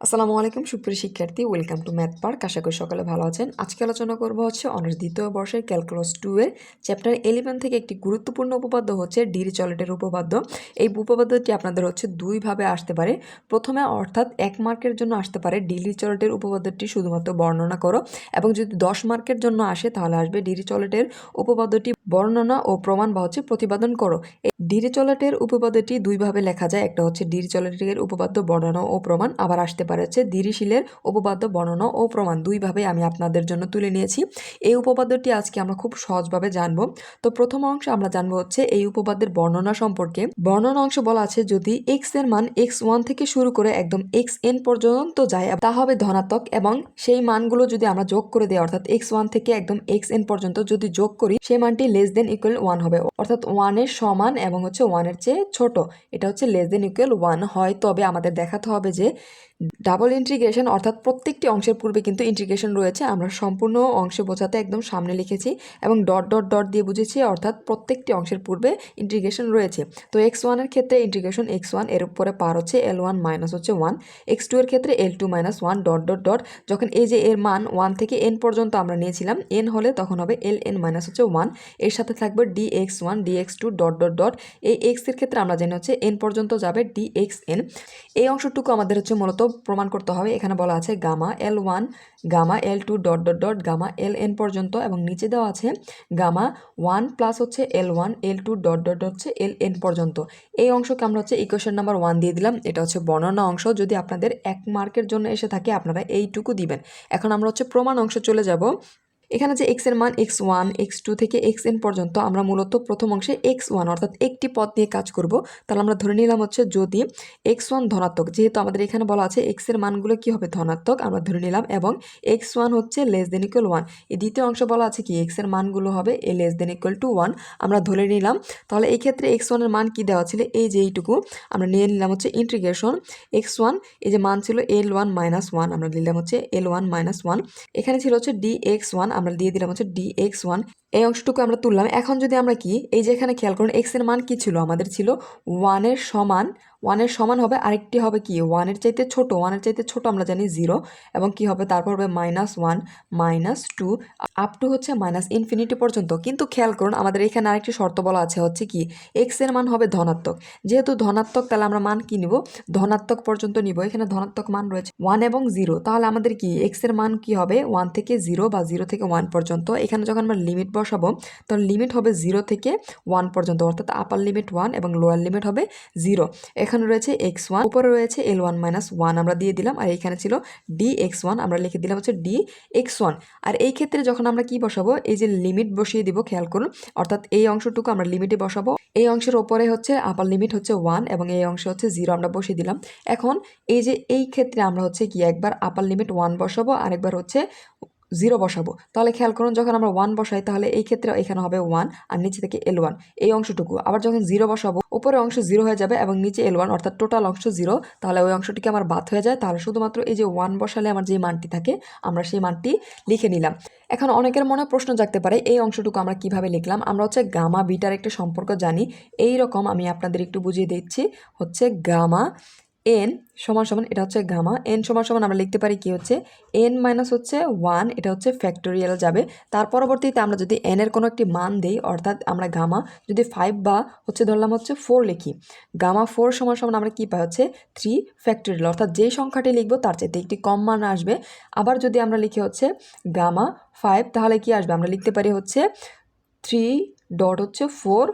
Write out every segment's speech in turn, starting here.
আসসালামু আলাইকুম, সুপ্রিয় শিক্ষার্থী। ওয়েলকাম টু ম্যাথ পার্ক আশা করি সকালে ভালো আছেন। আজকে আলোচনা করব হচ্ছে অনার্স দ্বিতীয় বর্ষের ক্যালকুলাস টু এর চ্যাপ্টার ইলেভেন থেকে একটি গুরুত্বপূর্ণ উপপাদ্য হচ্ছে ডিরি চলেটের উপপাদ্য। এই উপপাদ্যটি আপনাদের হচ্ছে দুইভাবে আসতে পারে। প্রথমে অর্থাৎ এক মার্কের জন্য আসতে পারে ডিরি চলেটের উপপাদ্যটি শুধুমাত্র বর্ণনা করো এবং যদি দশ মার্কের জন্য আসে তাহলে আসবে ডিরি চলেটের উপপাদ্যটি বর্ণনা ও প্রমাণ বা হচ্ছে প্রতিপাদন করো। এই ডিরি চলেটের উপপাদ্যটি দুইভাবে লেখা যায়। একটা হচ্ছে ডিরি চলেটের উপপাদ্য বর্ণনা ও প্রমাণ, আবার আসতে পারে হচ্ছে দিরিশিলের উপপাদ্য বর্ণনা ও প্রমাণ দুইভাবে আমি আপনাদের জন্য তুলে নিয়েছি। এই উপপাদ্যটি আজকে আমরা খুব সহজভাবে জানব। তো প্রথম অংশে আমরা জানব হচ্ছে এই উপপাদ্যের বর্ণনা সম্পর্কে। বর্ণনা অংশ বলা আছে, যদি এক্সের মান এক্স ওয়ান থেকে শুরু করে একদম এক্স এন পর্যন্ত যায়, তা হবে ধনাত্মক এবং সেই মানগুলো যদি আমরা যোগ করে দিই, অর্থাৎ এক্স ওয়ান থেকে একদম এক্স এন পর্যন্ত যদি যোগ করি, সেই মানটি লেস দেন ইকুয়াল ওয়ান হবে। অর্থাৎ ওয়ানের সমান এবং হচ্ছে ওয়ানের চেয়ে ছোট। এটা হচ্ছে লেস দেন ইকুয়াল ওয়ান হয় তবে আমাদের দেখাতে হবে যে ডাবল ইন্টিগ্রেশন অর্থাৎ প্রত্যেকটি অংশের পূর্বে কিন্তু ইন্টিগ্রেশন রয়েছে। আমরা সম্পূর্ণ অংশ বোঝাতে একদম সামনে লিখেছি এবং ডট ডট ডট দিয়ে বুঝেছি, অর্থাৎ প্রত্যেকটি অংশের পূর্বে ইন্টিগ্রেশন রয়েছে। তো এক্স ওয়ানের ক্ষেত্রে ইন্টিগ্রেশন এক্স ওয়ানের উপরে পার হচ্ছে এল ওয়ান মাইনাস হচ্ছে ওয়ান এক্স টু এর ক্ষেত্রে L two minus one dot dot dot যখন এই যে এর মান ওয়ান থেকে এন পর্যন্ত আমরা নিয়েছিলাম এন হলে তখন হবে এল এন মাইনাস হচ্ছে ওয়ানের সাথে থাকবে D X one D X two dot dot dot এই এক্সের ক্ষেত্রে আমরা জানি হচ্ছে এন পর্যন্ত যাবে ডি এক্স এন এই অংশটুকু আমাদের হচ্ছে মূলত প্রমাণ করতে হবে। এখানে বলা আছে gamma L one, gamma L two dot dot dot, gamma L N পর্যন্ত এবং নিচে দেওয়া আছে গামা ওয়ান প্লাস হচ্ছে L one, L two dot dot হচ্ছে এল এন পর্যন্ত। এই অংশকে আমরা হচ্ছে ইকুয়েশন নাম্বার ওয়ান দিয়ে দিলাম। এটা হচ্ছে বর্ণনা অংশ। যদি আপনাদের এক মার্কের জন্য এসে থাকে, আপনারা এইটুকু দিবেন। এখন আমরা হচ্ছে প্রমাণ অংশ চলে যাব। এখানে যে এক্সের মান এক্স ওয়ান এক্স টু থেকে এক্স এন পর্যন্ত আমরা মূলত প্রথম অংশে এক্স ওয়ান অর্থাৎ একটি পদ নিয়ে কাজ করব। তাহলে আমরা ধরে নিলাম হচ্ছে যদি এক্স ওয়ান ধনাত্মক, যেহেতু আমাদের এখানে বলা আছে এক্সের মানগুলো কি হবে? ধনাত্মক, আমরা ধরে নিলাম এবং এক্স ওয়ান হচ্ছে লেস দেন ইকুয়াল ওয়ান এই দ্বিতীয় অংশ বলা আছে কি? এক্সের মানগুলো হবে a less than equal to one আমরা ধরে নিলাম, তাহলে এই ক্ষেত্রে এক্স ওয়ানের মান কি দেওয়া ছিল? এই যে এইটুকু। আমরা নিয়ে নিলাম হচ্ছে ইন্টিগ্রেশন এক্স ওয়ান এই যে মান ছিল এল ওয়ান মাইনাস ওয়ান আমরা নিলাম হচ্ছে এল ওয়ান মাইনাস ওয়ান এখানে ছিল হচ্ছে ডি এক্স ওয়ান আমরা দিয়ে দিলাম হচ্ছে ডি এক্স ওয়ান এই অংশটুকু আমরা তুললাম। এখন যদি আমরা কি, এই যে এখানে খেয়াল করুন এক্সের মান কি ছিল? আমাদের ছিল ওয়ানের সমান ওয়ানের সমান হবে আরেকটি হবে কি? ওয়ানের চাইতে ছোট ওয়ানের চাইতে ছোট আমরা জানি জিরো এবং কি হবে? তারপর হবে minus one minus two up to হচ্ছে মাইনাস ইনফিনিটি পর্যন্ত। কিন্তু খেয়াল করুন, আমাদের এখানে আরেকটি শর্ত বলা আছে, হচ্ছে কি? এক্সের মান হবে ধনাত্মক। যেহেতু ধনাত্মক, তাহলে আমরা মান কি নিব? ধনাত্মক পর্যন্ত নিব। এখানে ধনাত্মক মান রয়েছে ওয়ান এবং জিরো তাহলে আমাদের কি? এক্সের মান কি হবে? ওয়ান থেকে জিরো বা জিরো থেকে ওয়ান পর্যন্ত। এখানে যখন আমরা লিমিট বসাবো তখন লিমিট হবে জিরো থেকে ওয়ান পর্যন্ত। অর্থাৎ আপার লিমিট ওয়ান এবং লোয়ার লিমিট হবে জিরো এখানে রয়েছে এক্স ওয়ান, উপরে রয়েছে এল ওয়ান মাইনাস ওয়ান আমরা দিয়ে দিলাম, আর এখানে ছিল ডি এক্স ওয়ান, আমরা লিখে দিলাম হচ্ছে ডি এক্স ওয়ান। আর এই ক্ষেত্রে যখন আমরা কি বসাবো, এই যে লিমিট বসিয়ে দিব, খেয়াল করুন, অর্থাৎ এই অংশটুকু আমরা লিমিটে বসাবো, এই অংশের ওপরে হচ্ছে আপার লিমিট হচ্ছে ওয়ান এবং এই অংশ হচ্ছে জিরো আমরা বসিয়ে দিলাম। এখন এই যে এই ক্ষেত্রে আমরা হচ্ছে কি একবার আপার লিমিট ওয়ান বসাবো, আরেকবার হচ্ছে জিরো বসাবো। তাহলে খেয়াল করুন, যখন আমরা ওয়ান বসাই, তাহলে এই ক্ষেত্রে এখানে হবে ওয়ান আর নিচে থেকে এল ওয়ান এই অংশটুকু। আবার যখন জিরো বসাবো উপরে অংশ জিরো হয়ে যাবে এবং নিচে এল ওয়ান অর্থাৎ টোটাল অংশ জিরো তাহলে ওই অংশটিকে আমার বাদ হয়ে যায়। তাহলে শুধুমাত্র এই যে ওয়ান বসালে আমার যে মানটি থাকে, আমরা সেই মানটি লিখে নিলাম। এখন অনেকের মনে প্রশ্ন জাগতে পারে, এই অংশটুকু আমরা কীভাবে লিখলাম? আমরা হচ্ছে গামা বিটার একটা সম্পর্ক জানি। এই রকম আমি আপনাদের একটু বুঝিয়ে দিচ্ছি, হচ্ছে গামা এন সমান সমান, এটা হচ্ছে গামা। এন সমান সমান আমরা লিখতে পারি কি হচ্ছে? এন মাইনাস হচ্ছে ওয়ান এটা হচ্ছে ফ্যাক্টোরিয়াল যাবে। তার পরবর্তীতে আমরা যদি এন এর কোনো একটি মান দিই, অর্থাৎ আমরা গামা, যদি ফাইভ বা হচ্ছে ধরলাম হচ্ছে ফোর লিখি, গামা ফোর সমান সমান আমরা কী পাই হচ্ছে? থ্রি ফ্যাক্টোরিয়াল অর্থাৎ যেই সংখ্যাটি লিখব তার চাইতে একটি কম মান আসবে। আবার যদি আমরা লিখি হচ্ছে গামা ফাইভ তাহলে কি আসবে? আমরা লিখতে পারি হচ্ছে থ্রি ডট হচ্ছে ফোর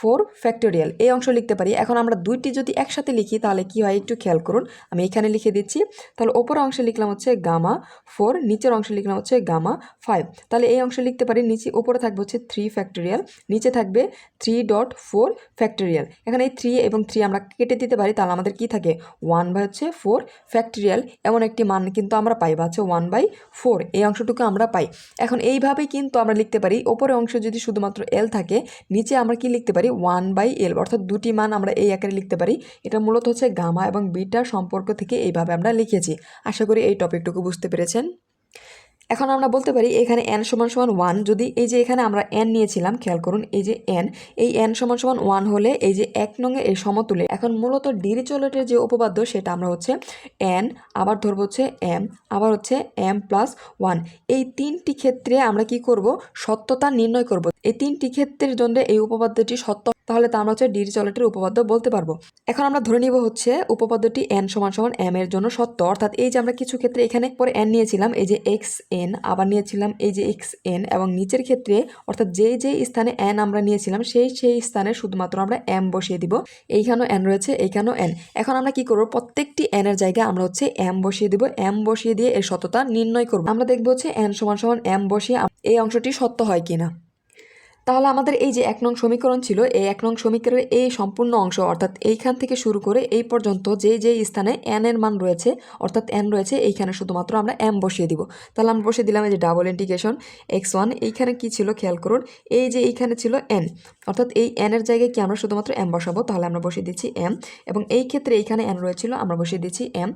ফোর ফ্যাক্টোরিয়াল। এই অংশ লিখতে পারি। এখন আমরা দুইটি যদি একসাথে লিখি, তাহলে কি হয়? একটু খেয়াল করুন। আমি এখানে লিখে দিচ্ছি। তাহলে ওপর অংশে লিখলাম হচ্ছে গামা ফোর, নিচের অংশে লিখলাম হচ্ছে গামা ফাইভ। তাহলে এই অংশে লিখতে পারি, নিচে উপরে থাকবে হচ্ছে থ্রি ফ্যাক্টোরিয়াল, নিচে থাকবে থ্রি ডট ফোর ফ্যাক্টোরিয়াল। এখানে এই থ্রি এবং থ্রি আমরা কেটে দিতে পারি, তাহলে আমাদের কি থাকে? ওয়ান বাই হচ্ছে ফোর ফ্যাক্টোরিয়াল। এমন একটি মান কিন্তু আমরা পাই, বা হচ্ছে ওয়ান বাই ফোর। এই অংশটুকু আমরা পাই। এখন এইভাবেই কিন্তু আমরা লিখতে পারি। ওপরে অংশ যদি শুধুমাত্র এল থাকে, নিচে আমরা কি লিখতে পারি? ওয়ান বাই এল অর্থাৎ দুটি মান আমরা এই আকারে লিখতে পারি। এটা মূলত হচ্ছে গামা এবং বিটা সম্পর্ক থেকে এইভাবে আমরা লিখেছি। আশা করি এই টপিকটুকু বুঝতে পেরেছেন। এখন আমরা বলতে পারি এখানে এন সমান সমান ওয়ান যদি এই যে এখানে আমরা এন নিয়েছিলাম, খেয়াল করুন, এই যে এন এই এন সমান সমান ওয়ান হলে এই যে এক নঙে এই সমতুলে এখন মূলত ডিরিচলেটের যে উপপাদ্য সেটা আমরা হচ্ছে এন আবার ধরবো হচ্ছে এম আবার হচ্ছে এম প্লাস ওয়ান এই তিনটি ক্ষেত্রে আমরা কি করব? সত্যতা নির্ণয় করব। এই তিনটি ক্ষেত্রের জন্য এই উপপাদ্যটি সত্য তাহলে তা আমরা হচ্ছে ডিরিচলেটের উপপাদ্য বলতে পারব। এখন আমরা ধরে নিব হচ্ছে উপপাদ্যটি এন সমান সমান এম এর জন্য সত্য। অর্থাৎ এই যে আমরা কিছু ক্ষেত্রে এখানে পরে এন নিয়েছিলাম, এই যে এক্স এন আবার নিয়েছিলাম এই যে এক্স এন এবং নিচের ক্ষেত্রে অর্থাৎ যে যে স্থানে এন আমরা নিয়েছিলাম, সেই সেই স্থানে শুধুমাত্র আমরা এম বসিয়ে দিব। এইখানেও এন রয়েছে, এইখানেও এন এখন আমরা কি করব? প্রত্যেকটি এন এর জায়গায় আমরা হচ্ছে এম বসিয়ে দিব। এম বসিয়ে দিয়ে এর সততা নির্ণয় করব। আমরা দেখব হচ্ছে এন সমান সমান এম বসিয়ে এই অংশটি সত্য হয় কিনা। তাহলে আমাদের এই যে এক নং সমীকরণ ছিল, এই এক নং সমীকরণের এই সম্পূর্ণ অংশ, অর্থাৎ এইখান থেকে শুরু করে এই পর্যন্ত যে যে স্থানে এন এর মান রয়েছে, অর্থাৎ এন রয়েছে, এইখানে শুধুমাত্র আমরা এম বসিয়ে দিব। তাহলে আমরা বসিয়ে দিলাম এই যে ডাবল ইন্টিগ্রেশন এক্স ওয়ান এইখানে কী ছিল খেয়াল করুন, এই যে এইখানে ছিল এন অর্থাৎ এই এন এর জায়গায় কি আমরা শুধুমাত্র এম বসাবো? তাহলে আমরা বসিয়ে দিচ্ছি এম এবং এই ক্ষেত্রে এইখানে এন রয়েছিল, আমরা বসিয়ে দিচ্ছি এম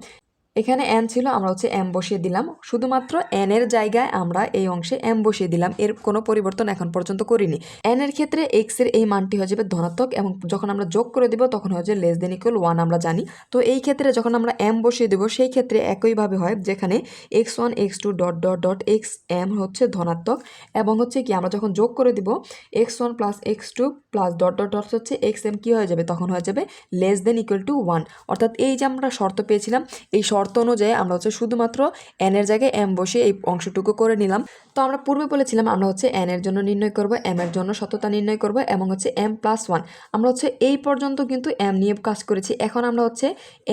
এখানে এন ছিল, আমরা হচ্ছে এম বসিয়ে দিলাম। শুধুমাত্র এন এর জায়গায় আমরা এই অংশে এম বসিয়ে দিলাম। এর কোনো পরিবর্তন এখন পর্যন্ত করিনি। এন এর ক্ষেত্রে এক্সের এই মানটি হয়ে যাবে ধনাত্মক এবং যখন আমরা যোগ করে দিব, তখন হয়ে যাবে লেস দেন ইকুয়াল ওয়ান আমরা জানি। তো এই ক্ষেত্রে যখন আমরা এম বসিয়ে দেবো, সেই ক্ষেত্রে একইভাবে হয়, যেখানে X one X two dot dot dot X M হচ্ছে ধনাত্মক এবং হচ্ছে কি, আমরা যখন যোগ করে দিব X one plus X two plus dot dot dot হচ্ছে এক্স এম কী হয়ে যাবে? তখন হয়ে যাবে less than equal to one অর্থাৎ এই যে আমরা শর্ত পেয়েছিলাম, এই শর্ত অনুযায়ী আমরা হচ্ছে শুধুমাত্র এনের জায়গায় এম বসে এই অংশটুকু করে নিলাম। তো আমরা পূর্বে বলেছিলাম আমরা হচ্ছে এন এর জন্য নির্ণয় করব এম এর জন্য সততা নির্ণয় করব এবং হচ্ছে এম প্লাস ওয়ান আমরা হচ্ছে এই পর্যন্ত কিন্তু এম নিয়ে কাজ করেছি। এখন আমরা হচ্ছে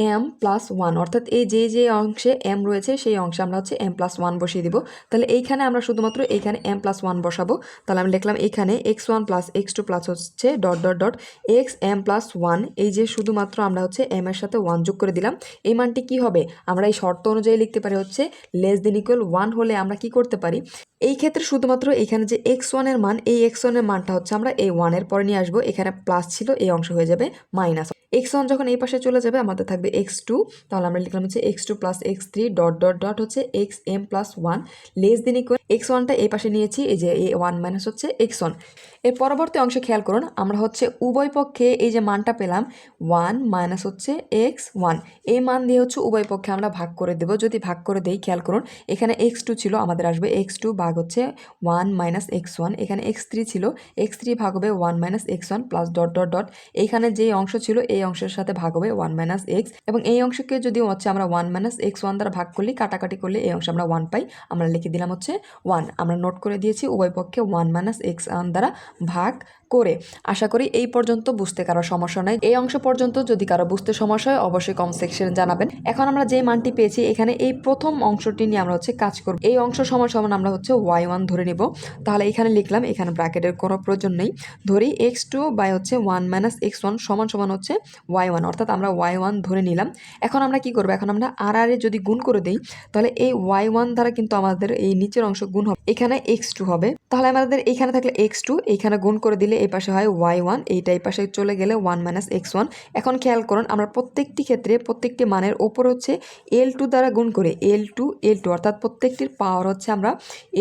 এম প্লাস ওয়ান অর্থাৎ এই যে যে অংশে এম রয়েছে সেই অংশে আমরা হচ্ছে এম প্লাস ওয়ান বসিয়ে দিব। তাহলে এইখানে আমরা শুধুমাত্র এইখানে এম প্লাস ওয়ান বসাবো। তাহলে আমি লিখলাম এখানে X one plus X two plus হচ্ছে dot dot dot X M plus one এই যে শুধুমাত্র আমরা হচ্ছে এম এর সাথে ওয়ান যোগ করে দিলাম। এই মানটি কি হবে? আমরা এই শর্ত অনুযায়ী লিখতে পারি হচ্ছে লেস দেন ইকুয়াল ওয়ান হলে আমরা কি করতে পারি? এই ক্ষেত্রে শুধুমাত্র এখানে যে এক্স ওয়ানের মান, এই এক্স ওয়ানের মানটা হচ্ছে আমরা এই ওয়ানের পরে নিয়ে আসব। এখানে প্লাস ছিল, এই অংশ হয়ে যাবে মাইনাস এক্স ওয়ান যখন এই পাশে চলে যাবে, আমাদের থাকবে এক্স টু তাহলে আমরা লিখলাম হচ্ছে X two plus X three dot dot dot হচ্ছে X M plus one less than equal X ওয়ানটা এই পাশে নিয়েছি, এই যে এ ওয়ান মাইনাস হচ্ছে এক্স ওয়ানের পরবর্তী অংশে খেয়াল করুন, আমরা হচ্ছে উভয় পক্ষে এই যে মানটা পেলাম ওয়ান মাইনাস হচ্ছে এক্স ওয়ান এই মান দিয়ে হচ্ছে উভয় পক্ষে আমরা ভাগ করে দেবো। যদি ভাগ করে দেই, খেয়াল করুন, এখানে এক্স টু ছিল, আমাদের আসবে এক্স টু ভাগ হচ্ছে ওয়ান মাইনাস এক্স ওয়ান এখানে এক্স থ্রি ছিল এক্স থ্রি ভাগ হবে one minus X one plus dot dot dot এখানে যে অংশ ছিল এই অংশের সাথে ভাগ হবে ওয়ান মাইনাস এক্স এবং এই অংশকে যদি হচ্ছে আমরা ওয়ান মাইনাস এক্স ওয়ান দ্বারা ভাগ করলে, কাটাকাটি করলে এই অংশে আমরা ওয়ান পাই, আমরা লিখে দিলাম হচ্ছে ওয়ান আমরা নোট করে দিয়েছি উভয় পক্ষে ওয়ান মাইনাস এক্স ওয়ান দ্বারা ভাগ করে। আশা করি এই পর্যন্ত বুঝতে কারও সমস্যা নাই। এই অংশ পর্যন্ত যদি কারও বুঝতে সমস্যা হয়, অবশ্যই কম সেকশনে জানাবেন। এখন আমরা যে মানটি পেয়েছি, এখানে এই প্রথম অংশটি নিয়ে আমরা হচ্ছে কাজ করব। এই অংশ সমান সমান আমরা হচ্ছে ওয়াই ওয়ান ধরে নেব। তাহলে এখানে লিখলাম, এখানে ব্র্যাকেটের কোনো প্রয়োজন নেই। ধরি এক্স টু বাই হচ্ছে ওয়ান মাইনাস এক্স ওয়ান সমান সমান হচ্ছে ওয়াই ওয়ান অর্থাৎ আমরা ওয়াই ওয়ান ধরে নিলাম। এখন আমরা কি করব? এখন আমরা আর আর এ যদি গুণ করে দিই, তাহলে এই ওয়াই ওয়ান দ্বারা কিন্তু আমাদের এই নিচের অংশ গুণ হবে। এখানে এক্স টু হবে। তাহলে আমাদের এখানে থাকলে এক্স টু এইখানে গুণ করে দিলে এই পাশে হয় ওয়াই ওয়ান এইটা এই পাশে চলে গেলে ওয়ান মাইনাস এক্স ওয়ান এখন খেয়াল করুন, আমরা প্রত্যেকটি ক্ষেত্রে প্রত্যেকটি মানের ওপর হচ্ছে এল টু দ্বারা গুণ করে এল টু এল টু অর্থাৎ প্রত্যেকটির পাওয়ার হচ্ছে আমরা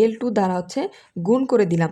এল টু দ্বারা হচ্ছে গুণ করে দিলাম।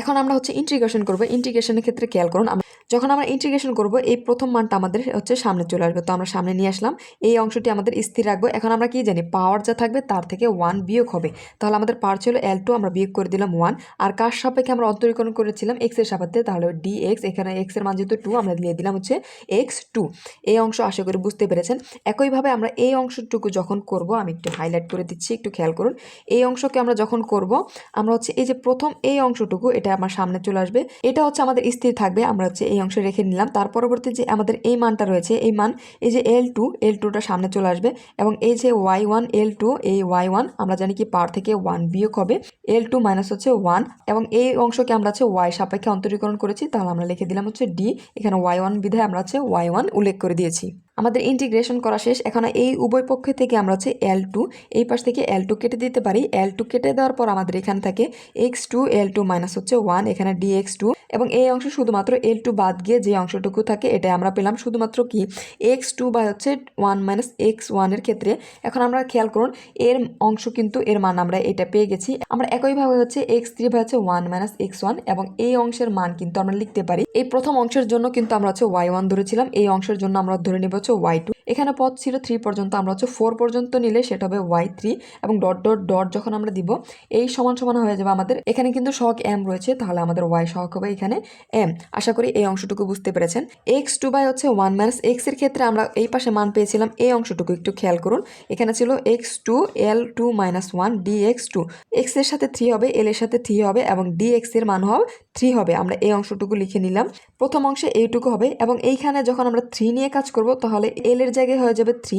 এখন আমরা হচ্ছে ইন্টিগ্রেশন করব। ইন্টিগ্রেশনের ক্ষেত্রে খেয়াল করুন যখন আমরা ইন্টিগ্রেশন করব, এই প্রথম মানটা আমাদের হচ্ছে সামনে চলে আসবে। তো আমরা সামনে নিয়ে আসলাম, এই অংশটি আমাদের স্থির রাখব। এখন আমরা কি জানি পাওয়ার যা থাকবে তার থেকে ওয়ান বিয়োগ হবে। তাহলে আমাদের পাওয়ার ছিল এল টু আমরা বিয়োগ করে দিলাম ওয়ান আর কার সাপেক্ষে আমরা অন্তরীকরণ করেছিলাম এক্সের সাপেক্ষে, তাহলে ডি এক্স এখানে এক্সের মান যেহেতু টু আমরা দিয়ে দিলাম হচ্ছে এক্স টু এই অংশ আশা করি বুঝতে পেরেছেন। একইভাবে আমরা এই অংশটুকু যখন করব, আমি একটু হাইলাইট করে দিচ্ছি, একটু খেয়াল করুন। এই অংশকে আমরা যখন করব, আমরা হচ্ছে এই যে প্রথম এই অংশটুকু এটা আমার সামনে চলে আসবে। এটা হচ্ছে আমাদের স্থির থাকবে। আমরা হচ্ছে এই অংশে রেখে নিলাম। তার পরবর্তী যে আমাদের এই মানটা রয়েছে, এই মান, এই যে এল টু এল টুটা সামনে চলে আসবে এবং এই যে ওয়াই ওয়ান এল টু এই ওয়াই ওয়ান আমরা জানি কি পার থেকে ওয়ান বিয়োগ হবে। এল টু মাইনাস হচ্ছে ওয়ান এবং এই অংশকে আমরা হচ্ছে ওয়াই সাপেক্ষে অন্তরীকরণ করেছি। তাহলে আমরা লিখে দিলাম হচ্ছে ডি এখানে ওয়াই ওয়ান বিধায় আমরা হচ্ছে ওয়াই ওয়ান উল্লেখ করে দিয়েছি। আমাদের ইন্টিগ্রেশন করা শেষ। এখন এই উভয় পক্ষ থেকে আমরা হচ্ছে এল টু এই পাশ থেকে এল টু কেটে দিতে পারি। এল টু কেটে দেওয়ার পর আমাদের এখানে থাকে X two L two minus হচ্ছে ওয়ান এখানে ডি এক্স টু এবং এই অংশ শুধুমাত্র এল টু বাদ গিয়ে যে অংশটুকু থাকে এটা আমরা পেলাম। শুধুমাত্র কি? এক্স টু বা হচ্ছে ওয়ান মাইনাস এক্স ওয়ানের ক্ষেত্রে। এখন আমরা খেয়াল করুন, এর অংশ কিন্তু এর মান আমরা এটা পেয়ে গেছি। আমরা একইভাবে হচ্ছে এক্স থ্রি বা হচ্ছে ওয়ান মাইনাস এক্স ওয়ান এবং এই অংশের মান কিন্তু আমরা লিখতে পারি। এই প্রথম অংশের জন্য কিন্তু আমরা হচ্ছে ওয়াই ওয়ান ধরেছিলাম। এই অংশের জন্য আমরা ধরে নেব হচ্ছে ওয়াই টু এখানে পথ ছিল থ্রি পর্যন্ত, আমরা হচ্ছে ফোর পর্যন্ত নিলে সেটা হবে ওয়াই থ্রি এবং ডট ডট ডট যখন আমরা দিব, এই সমান সমান হয়ে যাবে আমাদের। এখানে কিন্তু সহগ এম রয়েছে, তাহলে আমাদের ওয়াই সহগ হবে এখানে এম আশা করি এই অংশটুকু বুঝতে পেরেছেন। এক্স টু বাই হচ্ছে ওয়ান মাইনাস এক্সের ক্ষেত্রে আমরা এই পাশে মান পেয়েছিলাম, এই অংশটুকু একটু খেয়াল করুন। এখানে ছিল X two L two minus one D X two এক্সের সাথে থ্রি হবে এল এর সাথে থ্রি হবে এবং ডি এক্সের মান হবে থ্রি হবে। আমরা এই অংশটুকু লিখে নিলাম। প্রথম অংশে এইটুকু হবে এবং এইখানে যখন আমরা থ্রি নিয়ে কাজ করব তাহলে এল এর জায়গায় হয়ে যাবে থ্রি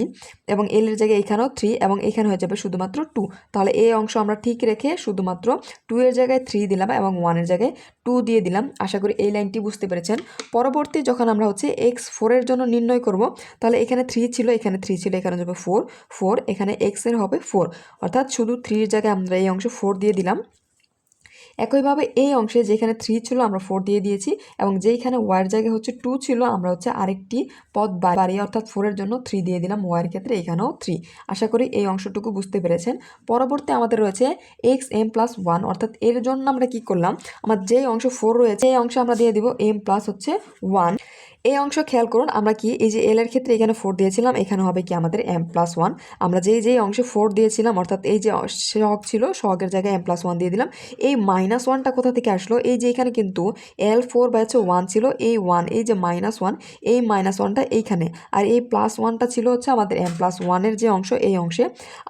এবং এল এর জায়গায় এখানেও থ্রি এবং এখানে হয়ে যাবে শুধুমাত্র টু তাহলে এই অংশ আমরা ঠিক রেখে শুধুমাত্র টু এর জায়গায় থ্রি দিলাম এবং ওয়ানের জায়গায় টু দিয়ে দিলাম। আশা করি এই লাইনটি বুঝতে পেরেছেন। পরবর্তী যখন আমরা হচ্ছে এক্স ফোরের জন্য নির্ণয় করব, তাহলে এখানে থ্রি ছিল, এখানে থ্রি ছিল, এখানে যাবে ফোর ফোর এখানে এক্সের হবে ফোর অর্থাৎ শুধু থ্রির জায়গায় আমরা এই অংশ ফোর দিয়ে দিলাম। একইভাবে এই অংশে যেখানে থ্রি ছিল আমরা ফোর দিয়ে দিয়েছি এবং যেইখানে ওয়ার জায়গায় হচ্ছে টু ছিল, আমরা হচ্ছে আরেকটি পদ বাড়িয়ে অর্থাৎ ফোরের জন্য থ্রি দিয়ে দিলাম ওয়ার ক্ষেত্রে এখানেও থ্রি আশা করি এই অংশটুকু বুঝতে পেরেছেন। পরবর্তী আমাদের রয়েছে এক্স এম প্লাস ওয়ান অর্থাৎ এর জন্য আমরা কি করলাম? আমার যেই অংশ ফোর রয়েছে, এই অংশ আমরা দিয়ে দিব এম প্লাস হচ্ছে ওয়ান এই অংশ খেয়াল করুন, আমরা কি এই যে এল এর ক্ষেত্রে এখানে ফোর দিয়েছিলাম, এখানে হবে কি আমাদের এম প্লাস ওয়ান আমরা যেই যেই অংশে ফোর দিয়েছিলাম, অর্থাৎ এই যে সহগ ছিল সহগের জায়গায় এম প্লাস ওয়ান দিয়ে দিলাম, এই মাইনাস ওয়ানটা কোথা থেকে আসলো? এই যে এখানে কিন্তু এল ফোর বা হচ্ছে ওয়ান ছিল, এই ওয়ান এই যে মাইনাস ওয়ান এই মাইনাস ওয়ানটা এইখানে। আর এই প্লাস ওয়ানটা ছিল হচ্ছে আমাদের এম প্লাস ওয়ানের যে অংশ, এই অংশে।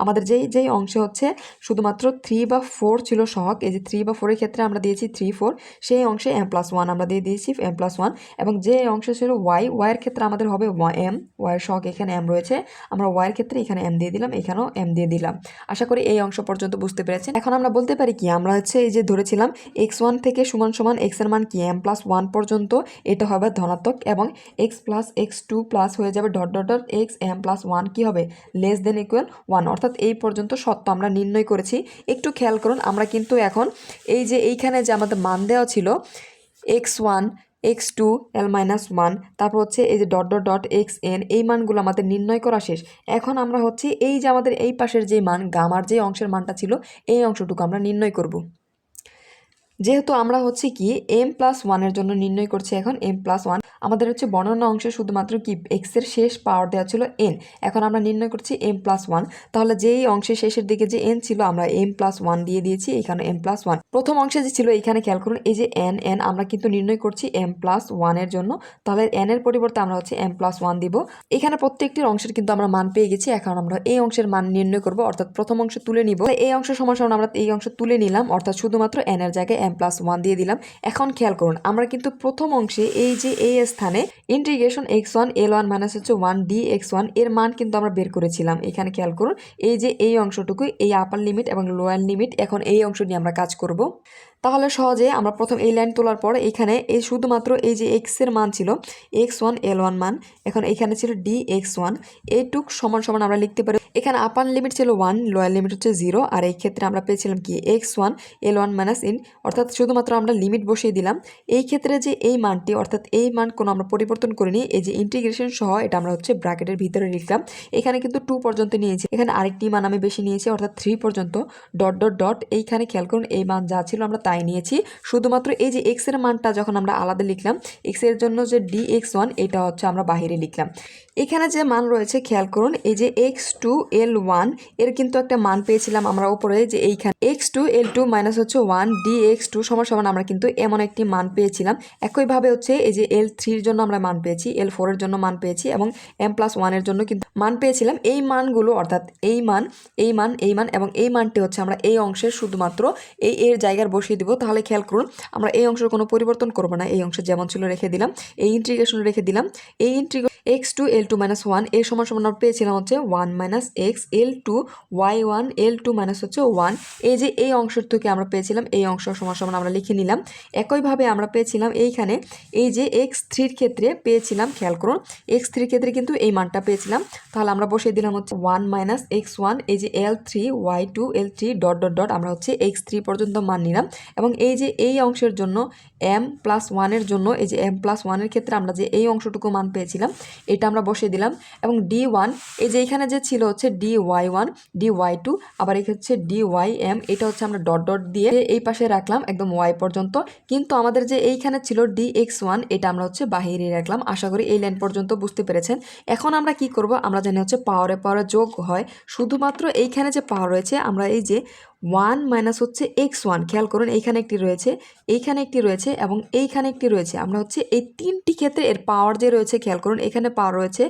আমাদের যেই যেই অংশে হচ্ছে শুধুমাত্র থ্রি বা ফোর ছিল সহগ এই যে থ্রি বা ফোরের ক্ষেত্রে আমরা দিয়েছি থ্রি ফোর সেই অংশে এম প্লাস ওয়ান আমরা দিয়ে দিয়েছি এম প্লাস ওয়ান এবং যে অংশ ছিল ওয়াই ওয়াইয়ের ক্ষেত্রে আমাদের হবে এম ওয়াইয়ের শখ এখানে এম রয়েছে। আমরা ওয়াইয়ের ক্ষেত্রে এখানে এম দিয়ে দিলাম, এখানেও এম দিয়ে দিলাম। আশা করি এই অংশ পর্যন্ত বুঝতে পেরেছেন। এখন আমরা বলতে পারি কি, আমরা হচ্ছে এই যে ধরেছিলাম এক্স ওয়ান থেকে সমান সমান এক্সের মান কি এম প্লাস ওয়ান পর্যন্ত এটা হবে ধনাত্মক এবং X plus X two plus হয়ে যাবে dot dot dot X M plus one কী হবে? লেস দেন ইকুয়াল ওয়ান অর্থাৎ এই পর্যন্ত সত্য আমরা নির্ণয় করেছি। একটু খেয়াল করুন, আমরা কিন্তু এখন এই যে এইখানে যে আমাদের মান দেওয়া ছিল X one X two L minus one তারপর হচ্ছে এই যে dot dot dot X N এই মানগুলো আমাদের নির্ণয় করা শেষ। এখন আমরা হচ্ছে এই যে আমাদের এই পাশের যে মান, গামার যে অংশের মানটা ছিল, এই অংশটুকু আমরা নির্ণয় করব। যেহেতু আমরা হচ্ছে কি এম প্লাস ওয়ানের জন্য নির্ণয় করছি এখন এম প্লাস ওয়ান আমাদের হচ্ছে বর্ণনা অংশে শুধুমাত্র কি এক্সের শেষ পাওয়ার দেওয়া ছিল এন এখন আমরা নির্ণয় করছি এম প্লাস ওয়ান তাহলে যেই অংশের শেষের দিকে যে এন ছিল আমরা এম প্লাস ওয়ান দিয়ে দিয়েছি, এখানে এম প্লাস ওয়ান প্রথম অংশে যে ছিল, এখানে খেয়াল করুন, এই যে এন এন আমরা কিন্তু নির্ণয় করছি এম প্লাস ওয়ানের জন্য, তাহলে এন এর পরিবর্তে আমরা হচ্ছে এম প্লাস ওয়ান দিব। এখানে প্রত্যেকটির অংশের কিন্তু আমরা মান পেয়ে গেছি, এখন আমরা এই অংশের মান নির্ণয় করব, অর্থাৎ প্রথম অংশ তুলে নিব। এই অংশ সমান আমরা এই অংশ তুলে নিলাম, অর্থাৎ শুধুমাত্র এন এর জায়গায় এম প্লাস ওয়ান দিয়ে দিলাম। এখন খেয়াল করুন, আমরা কিন্তু প্রথম অংশে এই যে এই স্থানে integration X one L one minus হচ্ছে ওয়ান ডি এক্স ওয়ানের মান কিন্তু আমরা বের করেছিলাম। এখানে খেয়াল করুন, এই যে এই অংশটুকু এই আপার লিমিট এবং লোয়ার লিমিট এখন এই অংশ নিয়ে আমরা কাজ করব। তাহলে সহজে আমরা প্রথম এই লাইন তোলার পর এখানে এই শুধুমাত্র এই যে এক্সের মান ছিল এক্স ওয়ান এল ওয়ান মান, এখন এখানে ছিল ডি এক্স ওয়ান এইটুক সমান সমান আমরা লিখতে পারি। এখানে আপার লিমিট ছিল ওয়ান লোয়ার লিমিট হচ্ছে জিরো আর এই ক্ষেত্রে আমরা পেয়েছিলাম কি X one L one minus in অর্থাৎ শুধুমাত্র আমরা লিমিট বসিয়ে দিলাম, এই ক্ষেত্রে যে এই মানটি, অর্থাৎ এই মান কোনো আমরা পরিবর্তন করিনি, এই যে ইন্টিগ্রেশন সহ এটা আমরা হচ্ছে ব্র্যাকেটের ভিতরে লিখলাম। এখানে কিন্তু টু পর্যন্ত নিয়েছি, এখানে আরেকটি মান আমি বেশি নিয়েছি, অর্থাৎ থ্রি পর্যন্ত ডট ডট ডট এইখানে খেয়াল করুন এই মান যা ছিল আমরা তাই নিয়েছি। শুধুমাত্র এই যে এক্সের মানটা যখন আমরা আলাদা লিখলাম এক্সের জন্য যে ডি এক্স ওয়ান এটা হচ্ছে আমরা বাহিরে লিখলাম। এখানে যে মান রয়েছে, খেয়াল করুন, এই যে এক্স টু এল ওয়ানের কিন্তু একটা মান পেয়েছিলাম আমরা উপরে, যে এইখানে X two L two minus হচ্ছে ওয়ান ডি এক্স টু সমান সমান আমরা কিন্তু এমন একটি মান পেয়েছিলাম। একইভাবে হচ্ছে এই যে এল থ্রির জন্য আমরা মান পেয়েছি এল ফোরের জন্য মান পেয়েছি এবং এম প্লাস ওয়ানের জন্য কিন্তু মান পেয়েছিলাম। এই মানগুলো অর্থাৎ এই মান এই মান এই মান এবং এই মানটি হচ্ছে আমরা এই অংশের শুধুমাত্র এই এর জায়গার বসিয়ে দেবো। তাহলে খেয়াল করুন, আমরা এই অংশের কোনো পরিবর্তন করব না। এই অংশ যেমন ছিল রেখে দিলাম, এই ইন্টিগ্রেশন রেখে দিলাম। এই integral X two L two minus ওয়ানের সমান সমান আমরা পেয়েছিলাম হচ্ছে one minus X L two Y one L two minus হচ্ছে ওয়ান এই যে এই অংশের থেকে আমরা পেয়েছিলাম, এই অংশ সমান সমান আমরা লিখে নিলাম। একইভাবে আমরা পেয়েছিলাম এইখানে, এই যে এক্স থ্রির ক্ষেত্রে পেয়েছিলাম, খেয়াল করুন এক্স থ্রির ক্ষেত্রে কিন্তু এই মানটা পেয়েছিলাম। তাহলে আমরা বসিয়ে দিলাম হচ্ছে ওয়ান মাইনাস এক্স ওয়ান এই যে L three Y two L three dot dot dot আমরা হচ্ছে এক্স থ্রি পর্যন্ত মান নিলাম। এবং এই যে এই অংশের জন্য এম প্লাস ওয়ানের জন্য, এই যে এম প্লাস ওয়ানের ক্ষেত্রে আমরা যে এই অংশটুকু মান পেয়েছিলাম, এটা আমরা বসিয়ে দিলাম। এবং ডি ওয়ান এই যে এখানে যে ছিল হচ্ছে D Y one D Y two আবার এখানে হচ্ছে ডি ওয়াই এম এটা হচ্ছে আমরা ডট ডট দিয়ে এই পাশে রাখলাম। একদম ওয়াই পর্যন্ত। কিন্তু আমাদের যে এইখানে ছিল ডি এক্স ওয়ান এটা আমরা হচ্ছে বাহিরে রাখলাম। আশা করি এই লাইন পর্যন্ত বুঝতে পেরেছেন। এখন আমরা কি করব? আমরা জানি হচ্ছে পাওয়ারে পাওয়ারে যোগ হয়। শুধুমাত্র এইখানে যে পাওয়ার রয়েছে, আমরা এই যে ওয়ান মাইনাস হচ্ছে এক্স ওয়ান। খেয়াল করুন, এইখানে একটি রয়েছে, এইখানে একটি রয়েছে এবং এইখানে একটি রয়েছে। আমরা হচ্ছে এই তিনটি ক্ষেত্রে এর পাওয়ার যে রয়েছে, খেয়াল করুন, এখানে পাওয়ার রয়েছে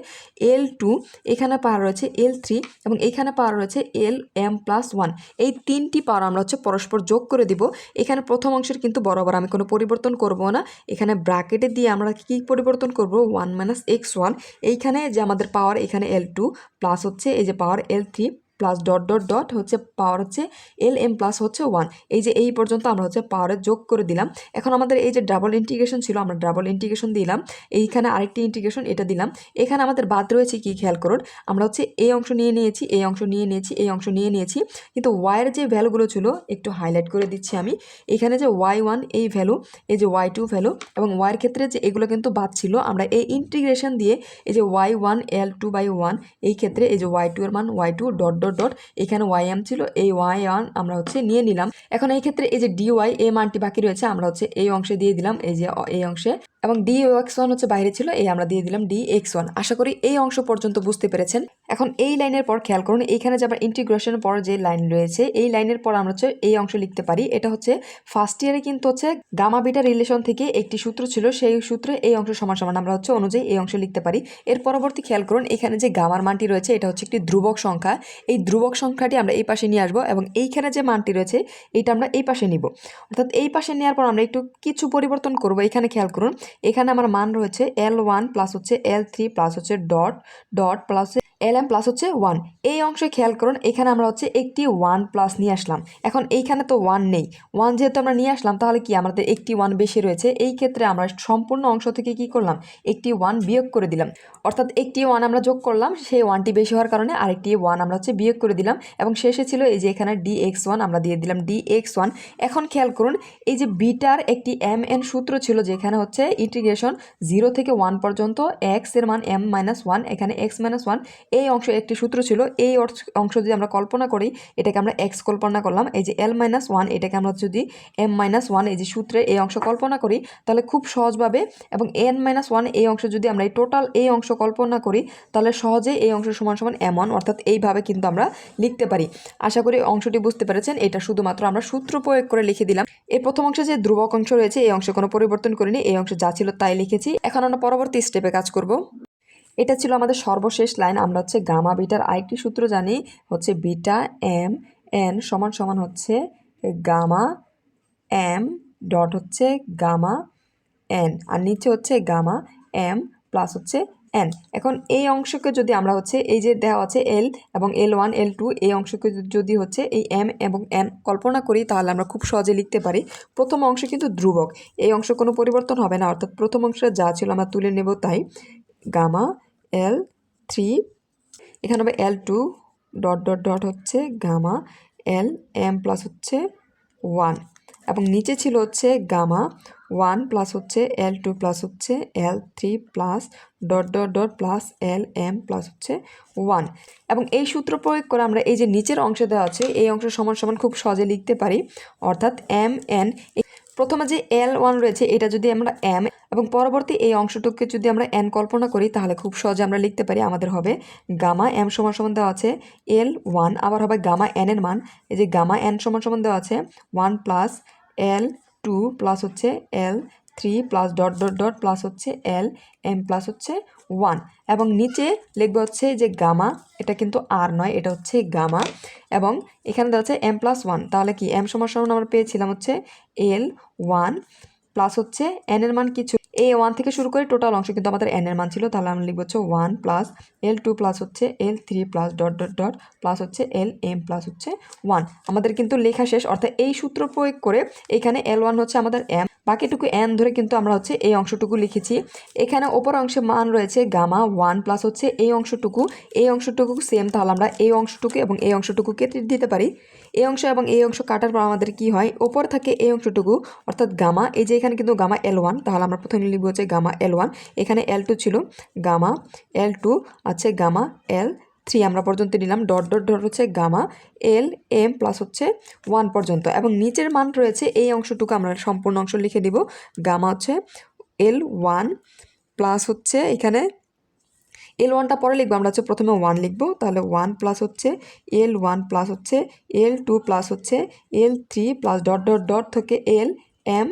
এল টু এখানে পাওয়ার রয়েছে এল থ্রি এবং এইখানে পাওয়ার রয়েছে এল এম প্লাস ওয়ান এই তিনটি পাওয়ার আমরা হচ্ছে পরস্পর যোগ করে দিব। এখানে প্রথম অংশের কিন্তু বরাবর আমি কোনো পরিবর্তন করব না। এখানে ব্র্যাকেটে দিয়ে আমরা কি পরিবর্তন করব? ওয়ান মাইনাস এক্স ওয়ান এইখানে যে আমাদের পাওয়ার এখানে এল টু প্লাস হচ্ছে এই যে power L three plus dot dot dot হচ্ছে পাওয়ার হচ্ছে এল এম প্লাস হচ্ছে ওয়ান এই যে এই পর্যন্ত আমরা হচ্ছে পাওয়ারে যোগ করে দিলাম। এখন আমাদের এই যে ডাবল ইন্টিগ্রেশন ছিল, আমরা ডাবল ইন্টিগ্রেশন দিলাম। এইখানে আরেকটি ইন্টিগ্রেশন এটা দিলাম। এখানে আমাদের বাদ রয়েছে কি, খেয়াল করুন। আমরা হচ্ছে এই অংশ নিয়ে নিয়েছি এই অংশ নিয়ে নিয়েছি এই অংশ নিয়ে নিয়েছি। কিন্তু ওয়াইয়ের যে ভ্যালুগুলো ছিল, একটু হাইলাইট করে দিচ্ছি আমি। এখানে যে ওয়াই ওয়ান এই ভ্যালু এই যে ওয়াই টু ভ্যালু এবং ওয়াইয়ের ক্ষেত্রে যে এগুলো কিন্তু বাদ ছিল, আমরা এই ইন্টিগ্রেশন দিয়ে এই যে Y one L two by one এই ক্ষেত্রে এই যে ওয়াই টু এর মান Y two dot dot dot এখানে ওয়াই এম ছিল, এই ওয়াই ওয়ান আমরা হচ্ছে নিয়ে নিলাম। এখন এই ক্ষেত্রে এই যে ডি ওয়াই এই মানটি বাকি রয়েছে, আমরা হচ্ছে এই অংশে দিয়ে দিলাম, এই যে এই অংশে। এবং ডি এক্স ওয়ান হচ্ছে বাইরে ছিল, এই আমরা দিয়ে দিলাম ডি এক্স ওয়ান আশা করি এই অংশ পর্যন্ত বুঝতে পেরেছেন। এখন এই লাইনের পর খেয়াল করুন, এইখানে যে আবার ইন্টিগ্রেশনের পর যে লাইন রয়েছে, এই লাইনের পর আমরা হচ্ছে এই অংশ লিখতে পারি। এটা হচ্ছে ফার্স্ট ইয়ারে কিন্তু হচ্ছে গামা বিটা রিলেশন থেকে একটি সূত্র ছিল, সেই সূত্রে এই অংশ সমান সমান আমরা হচ্ছে অনুযায়ী এই অংশ লিখতে পারি। এর পরবর্তী খেয়াল করুন, এখানে যে গামার মানটি রয়েছে, এটা হচ্ছে একটি ধ্রুবক সংখ্যা। এই ধ্রুবক সংখ্যাটি আমরা এই পাশে নিয়ে আসব এবং এইখানে যে মানটি রয়েছে, এইটা আমরা এই পাশে নিব। অর্থাৎ এই পাশে নেওয়ার পর আমরা একটু কিছু পরিবর্তন করব। এখানে খেয়াল করুন, এখানে আমার মান রয়েছে এল ওয়ান প্লাস হচ্ছে এল থ্রি প্লাস হচ্ছে dot dot plus L M plus হচ্ছে ওয়ান এই অংশে খেয়াল করুন, এখানে আমরা হচ্ছে একটি ওয়ান প্লাস নিয়ে আসলাম। এখন এইখানে তো ওয়ান নেই। ওয়ান যেহেতু আমরা নিয়ে আসলাম, তাহলে কি আমাদের একটি ওয়ান বেশি রয়েছে? এই ক্ষেত্রে আমরা সম্পূর্ণ অংশ থেকে কি করলাম? একটি ওয়ান বিয়োগ করে দিলাম। অর্থাৎ একটি ওয়ান আমরা যোগ করলাম, সেই ওয়ানটি বেশি হওয়ার কারণে আরেকটি ওয়ান আমরা হচ্ছে বিয়োগ করে দিলাম এবং শেষে ছিল এই যে এখানে ডি এক্স ওয়ান আমরা দিয়ে দিলাম ডি এক্স ওয়ান এখন খেয়াল করুন, এই যে বিটার একটি এম এন সূত্র ছিল যেখানে হচ্ছে ইন্টিগ্রেশন জিরো থেকে ওয়ান পর্যন্ত এক্সের মান এম মাইনাস ওয়ান এখানে এক্স মাইনাস ওয়ান এই অংশ একটি সূত্র ছিল, এই অংশ যদি আমরা কল্পনা করি, এটাকে আমরা এক্স কল্পনা করলাম, এই যে এল মাইনাস ওয়ান এটাকে আমরা যদি এম মাইনাস ওয়ান এই যে সূত্রে এই অংশ কল্পনা করি, তাহলে খুব সহজভাবে, এবং এন মাইনাস ওয়ান এই অংশ যদি আমরা এই টোটাল এই অংশ কল্পনা করি, তাহলে সহজেই এই অংশ সমান সমান এম ওয়ান অর্থাৎ এইভাবে কিন্তু আমরা লিখতে পারি। আশা করি অংশটি বুঝতে পেরেছেন, এটা শুধুমাত্র আমরা সূত্র প্রয়োগ করে লিখে দিলাম। এই প্রথম অংশে যে ধ্রুবক অংশ রয়েছে, এই অংশে কোনো পরিবর্তন করিনি, এই অংশ যা ছিল তাই লিখেছি। এখন আমরা পরবর্তী স্টেপে কাজ করব। এটা ছিল আমাদের সর্বশেষ লাইন। আমরা হচ্ছে গামা বিটার আরেকটি সূত্র জানি, হচ্ছে বিটা এম, এন সমান সমান হচ্ছে গামা এম ডট হচ্ছে গামা এন, আর নিচে হচ্ছে গামা এম প্লাস হচ্ছে এন। এখন এই অংশকে যদি আমরা হচ্ছে এই যে দেওয়া আছে এল এবং এল ওয়ান, এল টু, এই অংশকে যদি হচ্ছে এই এম এবং এন কল্পনা করি, তাহলে আমরা খুব সহজে লিখতে পারি, প্রথম অংশ কিন্তু ধ্রুবক। এই অংশ কোনো পরিবর্তন হবে না, অর্থাৎ প্রথম অংশে যা ছিল আমরা তুলে নেব তাই, গামা এল থ্রি এখানে হবে L two dot dot dot হচ্ছে গামা এল এম প্লাস হচ্ছে ওয়ান এবং নিচে ছিল হচ্ছে গামা ওয়ান প্লাস হচ্ছে এল টু প্লাস হচ্ছে L three plus dot dot dot plus L M plus হচ্ছে ওয়ান এবং এই সূত্র প্রয়োগ করে আমরা এই যে নিচের অংশে দেওয়া আছে, এই অংশ সমান সমান খুব সহজে লিখতে পারি। অর্থাৎ এম এন প্রথমে যে এল ওয়ান রয়েছে, এটা যদি আমরা এম এবং পরবর্তী এই অংশটুকুকে যদি আমরা এন কল্পনা করি, তাহলে খুব সহজে আমরা লিখতে পারি, আমাদের হবে গামা এম সমান সমান দেওয়া আছে এল ওয়ান আবার হবে গামা এন এর মান। এই যে গামা এন সমান সমান দেওয়া আছে one plus L two plus হচ্ছে L three plus dot dot dot plus হচ্ছে এল এম প্লাস হচ্ছে ওয়ান এবং নিচে লিখবে হচ্ছে যে গামা, এটা কিন্তু আর নয়, এটা হচ্ছে গামা এবং এখানে দেওয়া হচ্ছে এম প্লাস ওয়ান তাহলে কি এম সমান আমরা পেয়েছিলাম হচ্ছে এল ওয়ান প্লাস হচ্ছে এন এর মান কিছু এ ওয়ান থেকে শুরু করে টোটাল অংশ, কিন্তু আমাদের এন এর মান ছিল, তাহলে আমরা লিখব হচ্ছে one plus L two plus হচ্ছে L three plus dot dot dot plus হচ্ছে এল এম প্লাস হচ্ছে ওয়ান আমাদের কিন্তু লেখা শেষ, অর্থাৎ এই সূত্র প্রয়োগ করে এখানে এল ওয়ান হচ্ছে আমাদের এম বাকিটুকু এন ধরে কিন্তু আমরা হচ্ছে এই অংশটুকু লিখেছি। এখানে ওপর অংশে মান রয়েছে গামা ওয়ান প্লাস হচ্ছে এই অংশটুকু এই অংশটুকু সেম তাহলে আমরা এই অংশটুকু এবং এই অংশটুকু কেটে দিতে পারি। এই অংশ এবং এই অংশ কাটার পর আমাদের কি হয়? ওপর থাকে এই অংশটুকু, অর্থাৎ গামা। এই যে এখানে কিন্তু গামা এল ওয়ান তাহলে আমরা প্রথমে লিখব হচ্ছে গামা এল ওয়ান এখানে এল টু ছিল, গামা এল টু আছে গামা এল থ্রি আমরা পর্যন্ত নিলাম, ডট ডট ডট হচ্ছে গামা এল এম প্লাস হচ্ছে ওয়ান পর্যন্ত। এবং নিচের মান রয়েছে এই অংশটুকু, আমরা সম্পূর্ণ অংশ লিখে দিব। গামা হচ্ছে এল ওয়ান প্লাস হচ্ছে এখানে এল ওয়ানটা পরে লিখব, আমরা হচ্ছে প্রথমে ওয়ান লিখব, তাহলে ওয়ান প্লাস হচ্ছে এল ওয়ান প্লাস হচ্ছে এল টু প্লাস হচ্ছে L three plus dot dot dot থেকে এল এম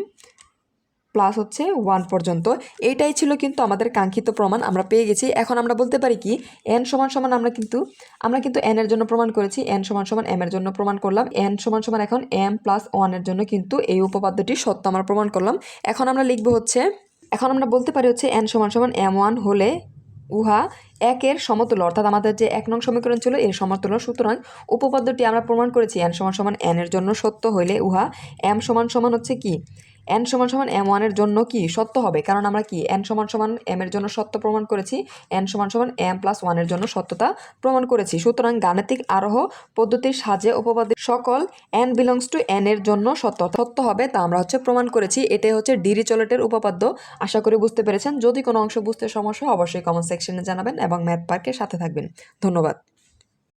প্লাস হচ্ছে ওয়ান পর্যন্ত। এইটাই ছিল কিন্তু আমাদের কাঙ্ক্ষিত প্রমাণ, আমরা পেয়ে গেছি। এখন আমরা বলতে পারি কি এন সমান সমান আমরা কিন্তু আমরা কিন্তু এন এর জন্য প্রমাণ করেছি এন সমান সমান এম এর জন্য প্রমাণ করলাম এন সমান সমান এখন এম প্লাস ওয়ানের জন্য কিন্তু এই উপপাদ্যটি সত্য আমরা প্রমাণ করলাম। এখন আমরা লিখব হচ্ছে, এখন আমরা বলতে পারি হচ্ছে এন সমান সমান এম ওয়ান হলে উহা একের সমতুল্য, অর্থাৎ আমাদের যে এক নং সমীকরণ ছিল এর সমতুল্য। সুতরাং উপপাদ্যটি আমরা প্রমাণ করেছি এন সমান সমান এন এর জন্য সত্য হইলে উহা এম সমান সমান হচ্ছে কি? এন সমান সমান এম ওয়ানের জন্য কি সত্য হবে? কারণ আমরা কি এন সমান সমান এম এর জন্য সত্য প্রমাণ করেছি? এন সমান সমান এম প্লাস ওয়ানের জন্য সত্যতা প্রমাণ করেছি। সুতরাং গাণিতিক আরোহ পদ্ধতির সাজে উপপাদ্যের সকল এন বিলংস টু এন এর জন্য সত্য সত্য হবে তা আমরা হচ্ছে প্রমাণ করেছি। এটাই হচ্ছে ডিরি চলেটের উপপাদ্য। আশা করি বুঝতে পেরেছেন। যদি কোনো অংশ বুঝতে সমস্যা অবশ্যই কমেন্ট সেকশনে জানাবেন এবং ম্যাথ পার্কের সাথে থাকবেন। ধন্যবাদ।